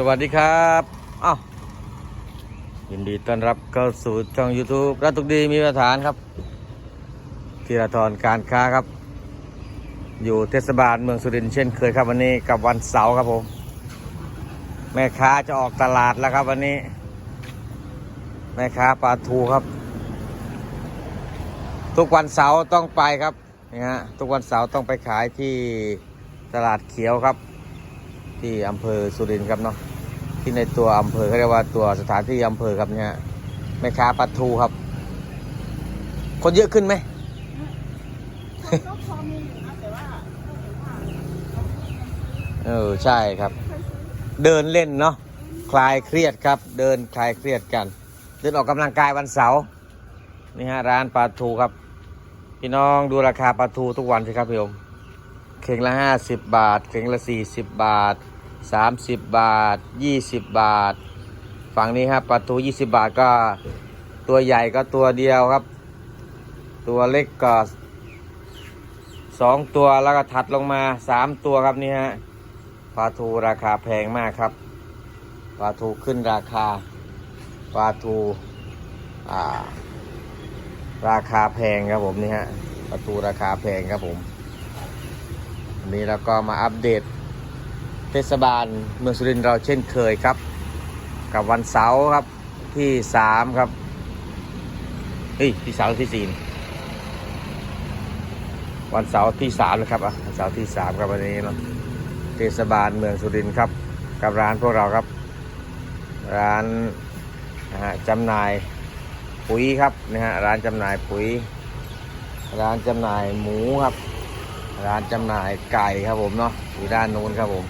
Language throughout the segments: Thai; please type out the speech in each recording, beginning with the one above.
สวัสดีครับอ้าวยินดีต้อนรับเข้าสู่ช่อง YouTube รัตุกดีมีมาตรฐานครับธีรทรการค้าครับ อยู่เทศบาลเมืองสุรินทร์เช่นเคยครับวันนี้กับวันเสาร์ครับผม แม่ค้าจะออกตลาดแล้วครับวันนี้ แม่ค้าปลาทูครับ ทุกวันเสาร์ต้องไปครับนี่ฮะทุกวันเสาร์ต้องไปขายที่ตลาดเขียวครับ ที่อำเภอสุรินทร์ครับเนาะ ที่ในตัวอำเภอเขาเรียกว่าตัวสถานที่อำเภอครับเนี่ยแม่ค้าปลาทูครับ คนเยอะขึ้นไหมก็พอมีอยู่นะแต่ว่าเออใช่ครับ เดินเล่นเนาะคลายเครียดครับ เดินคลายเครียดกัน เดินออกกำลังกายวันเสาร์นี่ฮะร้านปลาทูครับ พี่น้องดูราคาปลาทูทุกวันสิครับพี่ผมเข่งละห้าสิบบาท เข่งละสี่สิบบาท สามสิบบาทยี่สิบบาท ฝั่งนี้ครับปลาทูยี่สิบบาทก็ตัวใหญ่ก็ตัวเดียวครับ ตัวเล็กก็สองตัวแล้วก็ถัดลงมาสามตัวครับนี่ฮะปลาทูราคาแพงมากครับปลาทูขึ้นราคาปลาทูอ่าราคาแพงครับผมนี่ฮะปลาทูราคาแพงครับผมวันนี้เราก็มาอัปเดต เทศบาลเมืองสุรินทร์เราเช่นเคยครับ กับวันเสาร์ครับที่สามครับเฮ้ยที่สาร์ที่สี่นี่วันเสาร์ที่สามนะครับอะวันเสาร์ที่สามครับวันนี้เนาะเทศบาลเมืองสุรินทร์ครับ กับร้านพวกเราครับ ร้านนะฮะจำหน่ายปุ๋ยครับนะฮะร้านจำหน่ายปุ๋ย ร้านจำหน่ายหมูครับ ร้านจำหน่ายไก่ครับผมเนาะอยู่ด้านนู้นครับผม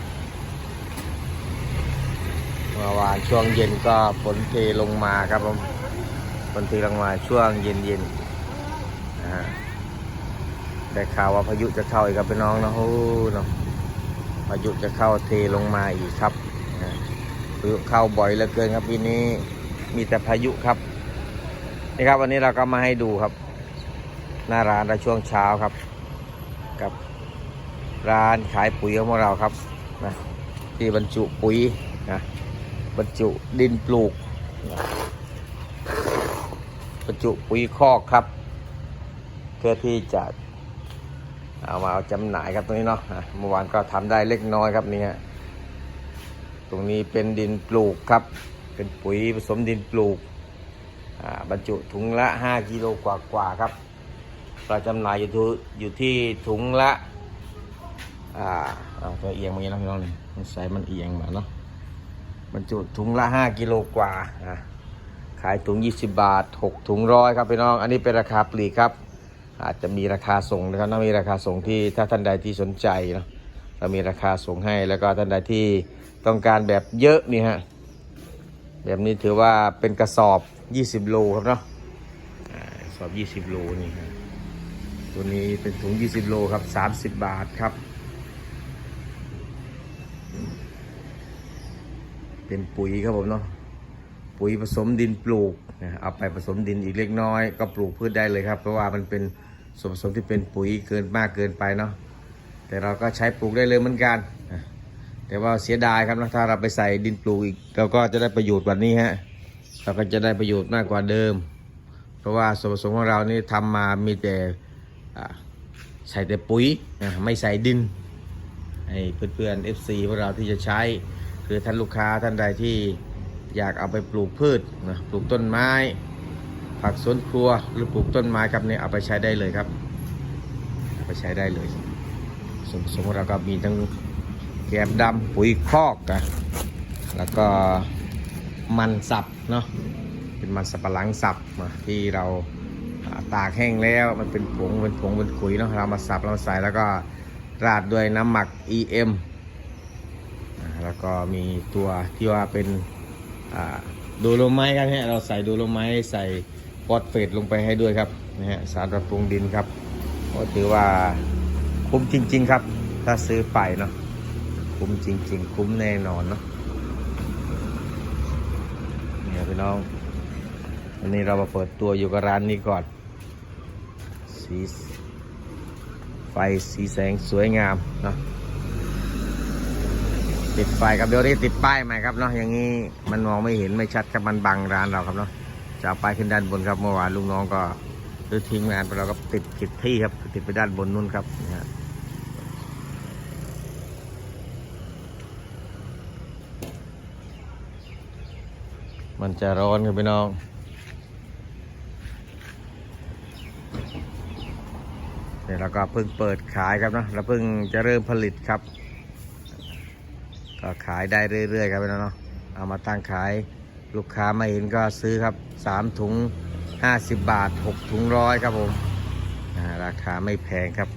เมื่อวานช่วงเย็นก็ฝนเทลงมาครับผมฝนเทลงมาช่วงเย็นเย็นนะฮะได้ข่าวว่าพายุจะเข้าอีกครับพี่น้องนะโอ้เนาะพายุจะเข้าเทลงมาอีกครับพายุเข้าบ่อยเหลือเกินครับปีนี้มีแต่พายุครับนี่ครับวันนี้เราก็มาให้ดูครับ หน้าร้านในช่วงเช้าครับ กับร้านขายปุ๋ยของเราครับนะที่บรรจุปุ๋ยนะ บรรจุดินปลูก บรรจุปุ๋ยคอกครับ เพื่อที่จะเอามาเอาจำหน่ายครับตรงนี้เนาะเมื่อวานก็ทำได้เล็กน้อยครับนี่ฮะตรงนี้เป็นดินปลูกครับ เป็นปุ๋ยผสมดินปลูกบรรจุถุงละ 5 กิโลกว่ากว่าๆครับเราจำหน่ายอยู่ที่อยู่ที่ถุงละ อ่าเอาเอียงมาอย่างนี้นะพี่น้องนี่มันใส่มันเอียงมาเนาะ บรรจุถุงละ 5 กิโลกว่าอะขายถุง 20 บาท 6 ถุงร้อยครับพี่น้อง อันนี้เป็นราคาปลีกครับ อาจจะมีราคาส่งนะครับถ้ามีราคาส่งที่ถ้าท่านใดที่สนใจเนาะเรามีราคาส่งให้แล้วก็ท่านใดที่ต้องการแบบเยอะนี่ฮะแบบนี้ถือว่าเป็นกระสอบ 20 โลครับเนาะกระสอบ 20 โลนี่ฮะตัวนี้เป็นถุง 20 โลครับ 30 บาทครับ เป็นปุ๋ยครับผมเนาะปุ๋ยผสมดินปลูกนะเอาไปผสมดินอีกเล็กน้อย ก็ปลูกพืชได้เลยครับ เพราะว่ามันเป็นส่วนผสมที่เป็นปุ๋ยเกินมากเกินไปเนาะแต่เราก็ใช้ปลูกได้เลยเหมือนกันนะแต่ว่าเสียดายครับนะถ้าเราไปใส่ดินปลูกอีกเราก็จะได้ประโยชน์กว่านี้ฮะเราก็จะได้ประโยชน์มากกว่าเดิม เพราะว่าส่วนผสมของเรานี่ทำมามีแต่ใส่แต่ปุ๋ยนะไม่ใส่ดินให้เพื่อนๆ FC พวกเราที่จะใช้ คือท่านลูกค้าท่านใดที่อยากเอาไปปลูกพืชนะปลูกต้นไม้ ผักสวนครัวหรือปลูกต้นไม้ครับเนี่ยเอาไปใช้ได้เลยครับเอาไปใช้ได้เลยส่วนผสมเราก็มีทั้งแกบดำปุ๋ยคอกนะแล้วก็มันสับเนาะเป็นมันสับปะหลังสับมาที่เราตากแห้งแล้วมันเป็นผงเป็นผงเป็นขุยเนาะเรามาสับเรามาใส่แล้วก็ราดด้วยน้ำหมัก EM อ่า แล้วก็มีตัวที่ว่าเป็นดโลไม้ครับเนี่ยเราใส่ดโลไม้ใส่ฟอสเฟตลงไปให้ด้วยครับนะฮะสารปรับปรุงดินครับก็ถือว่าคุ้มจริง ๆ ครับ ถ้าซื้อไปเนาะคุ้มจริง ๆ คุ้มแน่นอนเนาะเนี่ยพี่น้องวันนี้เรามาเปิดตัวอยู่กับร้านนี้ก่อนสีไฟสีแสงสวยงามเนาะ ติดไฟครับเดี๋ยวนี้ติดป้ายใหม่ครับเนาะอย่างนี้มันมองไม่เห็นไม่ชัดครับมันบังร้านเราครับเนาะจะเอาป้ายขึ้นด้านบนครับเมื่อวานลุงน้องก็หรือทิ้งงานไปเราก็ติดผิดที่ครับ ติดไปด้านบนนู่นครับนะฮะมันจะร้อนครับพี่น้องเนี่ยเราก็เพิ่งเปิดขายครับเนาะเราเพิ่งจะเริ่มผลิตครับ ก็ขายได้เรื่อยๆครับพี่น้องเนาะเอามาตั้งขายลูกค้ามาเห็นก็ซื้อครับสามถุงห้าสิบบาทหกถุงร้อยครับผมราคาไม่แพงครับ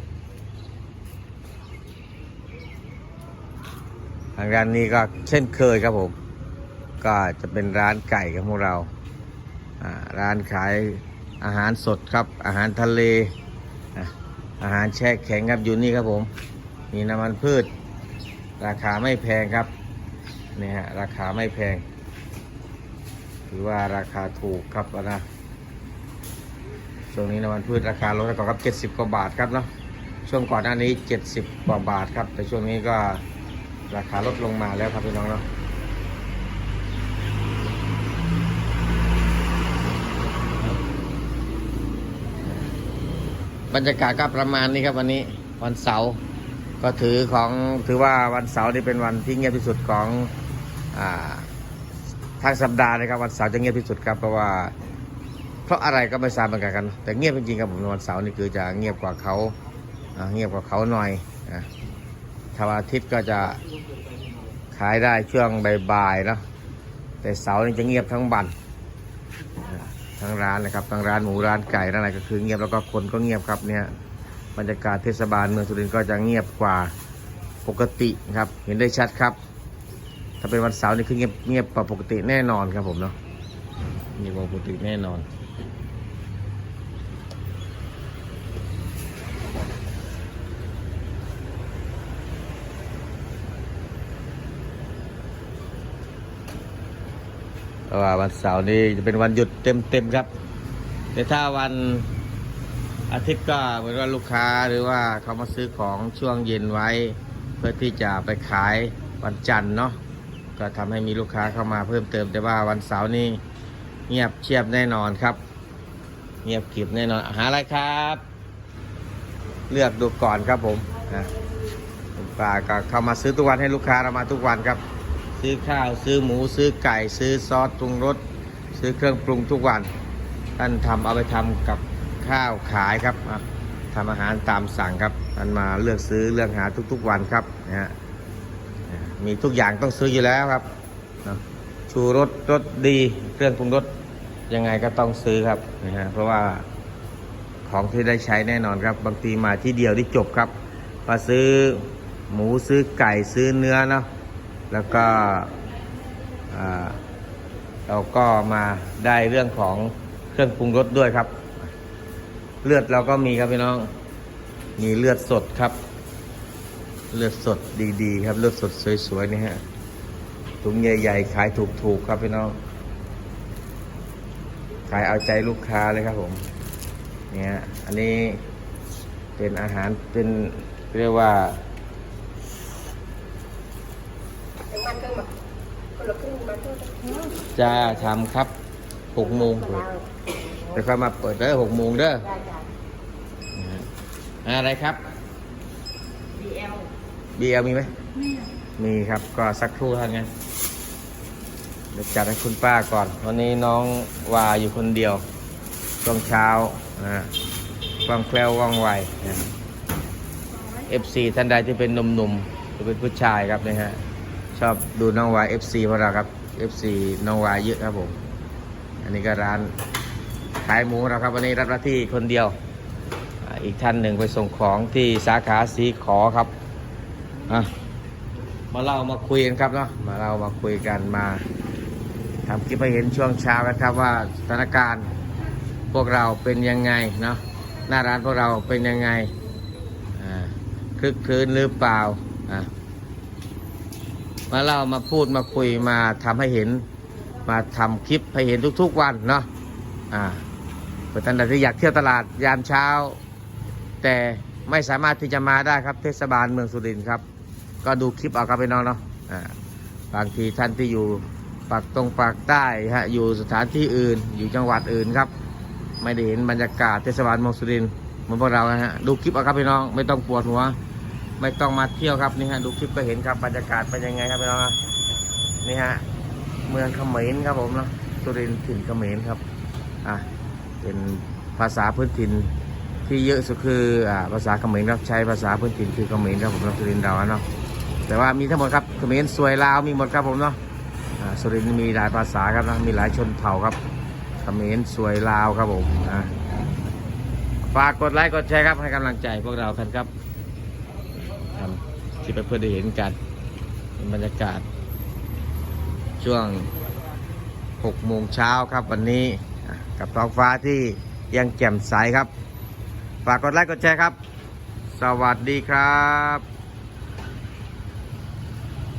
ทางร้านนี้ก็เช่นเคยครับผม ก็จะเป็นร้านไก่ของพวกเราร้านขายอาหารสดครับ อาหารทะเลอาหารแช่แข็งครับอยู่นี่ครับผม มีน้ำมันพืช ราคาไม่แพงครับนี่ฮะราคาไม่แพง ถือว่าราคาถูกครับนะช่วงนี้น้ำมันพืชราคาลดแล้วก็ครับเจ็ดสิบกว่าบาทครับเนาะช่วงก่อนหน้านี้เจ็ดสิบกว่าบาทครับ แต่ช่วงนี้ก็ราคาลดลงมาแล้วครับพี่น้องเนาะบรรยากาศก็ประมาณนี้ครับวันนี้วันเสาร์ ก็ถือของถือว่าวันเสาร์นี่เป็นวันที่เงียบที่สุดของอ่าทางสัปดาห์นะครับวันเสาร์จะเงียบที่สุดครับเพราะว่าเพราะอะไรก็ไม่ทราบเหมือนกัน แต่เงียบจริงๆครับผมวันเสาร์นี่คือจะเงียบกว่าเขาเงียบกว่าเขาหน่อยอะถ้าวันอาทิตย์ก็จะขายได้ช่วงบ่ายๆเนาะแต่เสาร์นี่จะเงียบทั้งวันทั้งร้านนะครับทั้งร้านหมูร้านไก่ร้านอะไรก็คือเงียบแล้วก็คนก็เงียบครับเนี่ย บรรยากาศเทศบาลเมืองสุรินทร์ก็จะเงียบกว่าปกติครับ เห็นได้ชัดครับ ถ้าเป็นวันเสาร์นี่คือเงียบเงียบกว่าปกติแน่นอนครับผมเนาะเงียบกว่าปกติแน่นอนว่าวันเสาร์นี้จะเป็นวันหยุดเต็มๆครับ แต่ถ้าวัน อาทิตย์ก็เหมือนว่าลูกค้าหรือว่าเขามาซื้อของช่วงเย็นไว้ เพื่อที่จะไปขายวันจันทร์เนาะก็ทำให้มีลูกค้าเข้ามาเพิ่มเติมแต่ว่าวันเสาร์นี้เงียบเชียบแน่นอนครับ เงียบกริบแน่นอนหาอะไรครับ เลือกดูก่อนครับผมนะป้าก็เข้ามาซื้อทุกวันให้ลูกค้าเรามาทุกวันครับ ซื้อข้าวซื้อหมูซื้อไก่ ซื้อซอสปรุงรสซื้อเครื่องปรุงทุกวันท่านทำเอาไปทำกับ ข้าวขายครับทำอาหารตามสั่งครับท่านมาเลือกซื้อเลือกหาทุก ๆวันครับนะฮะอะมีทุกอย่างต้องซื้ออยู่แล้วครับชูรสรสดีเครื่องปรุงรสยังไงก็ต้องซื้อครับนะฮะเพราะว่าของที่ได้ใช้แน่นอนครับ บางทีมาที่เดียวที่จบครับมาซื้อหมูซื้อไก่ซื้อเนื้อเนาะแล้วก็เราก็มาได้เรื่องของเครื่องปรุงรสด้วยครับ เลือดเราก็มีครับพี่น้อง มีเลือดสดครับ เลือดสดดีๆ ครับ เลือดสดสวยๆนี่ฮะถุงใหญ่ๆขายถูกๆครับพี่น้อง ขายเอาใจลูกค้าเลยครับผม เนี่ยอันนี้เป็นอาหารเป็นเรียกว่าถึงมันครึ่งแบบคนละครึ่งมันครึ่งจะทำครับหกโมง เดี๋ยวค่อยมาเปิดเด้อหกโมงเด้อได้จ้ะอะไรครับ BL BL มีไหมมีครับ ก็สักครู่เท่านั้นเดี๋ยวจัดให้คุณป้าก่อน วันนี้น้องวาอยู่คนเดียวช่วงเช้านะว่องแคล่วว่องไวนะ FC ท่านใดที่เป็นหนุ่มๆจะเป็นผู้ชายครับนะฮะ ชอบดูน้องวาย FC ของเราครับ FC น้องวายเยอะครับผม อันนี้ก็ร้าน ขายหมูเราครับ วันนี้รับหน้าที่คนเดียว อีกท่านหนึ่งไปส่งของที่สาขาสีขอครับมาเล่ามาคุยกันครับเนาะมาเล่ามาคุยกันมาทำคลิปให้เห็นช่วงเช้ากันครับว่าสถานการณ์พวกเราเป็นยังไงเนาะหน้าร้านพวกเราเป็นยังไงคลึกคลื้นหรือเปล่ามาเล่ามาพูดมาคุยมาทำให้เห็นมาทำคลิปให้เห็นทุกๆวันเนาะอ่า เพื่อท่านใดที่อยากเที่ยวตลาดยามเช้า แต่ไม่สามารถที่จะมาได้ครับ เทศบาลเมืองสุรินทร์ครับ ก็ดูคลิปเอาครับพี่น้องเนาะบางทีท่านที่อยู่ปากตรงปากใต้ฮะอยู่สถานที่อื่น อยู่จังหวัดอื่นครับ ไม่ได้เห็นบรรยากาศเทศบาลเมืองสุรินทร์เหมือนพวกเรานะฮะดูคลิปเอาครับพี่น้องไม่ต้องปวดหัวไม่ต้องมาเที่ยวครับนี่ฮะดูคลิปก็เห็นครับบรรยากาศเป็นยังไงครับพี่น้องนะนี่ฮะเมืองเขมรครับผมเนาะสุรินทร์ถิ่นเขมรครับอะ เป็นภาษาพื้นถิ่นที่เยอะสุดคืออภาษาเขมรครับใช้ภาษาพื้นถิ่นคือเขมรครับผมเนาสุรินทร์เราเนาะแต่ว่ามีทั้งหมดครับเขมรสวยลาวมีหมดครับผมเนาะสุรินทร์มีหลายภาษาครับนะมีหลายชนเผ่าครับเขมรสวยลาวครับผมอะฝากกดไลค์กดแชร์ครับให้กำลังใจพวกเรากันครับทำที่เพื่อนได้เห็นกันบรรยากาศ ช่วง6โมงเช้าครับวันนี้ กับท้องฟ้าที่ยังแจ่มใสครับ ฝากกดไลค์กดแชร์ครับ สวัสดีครับ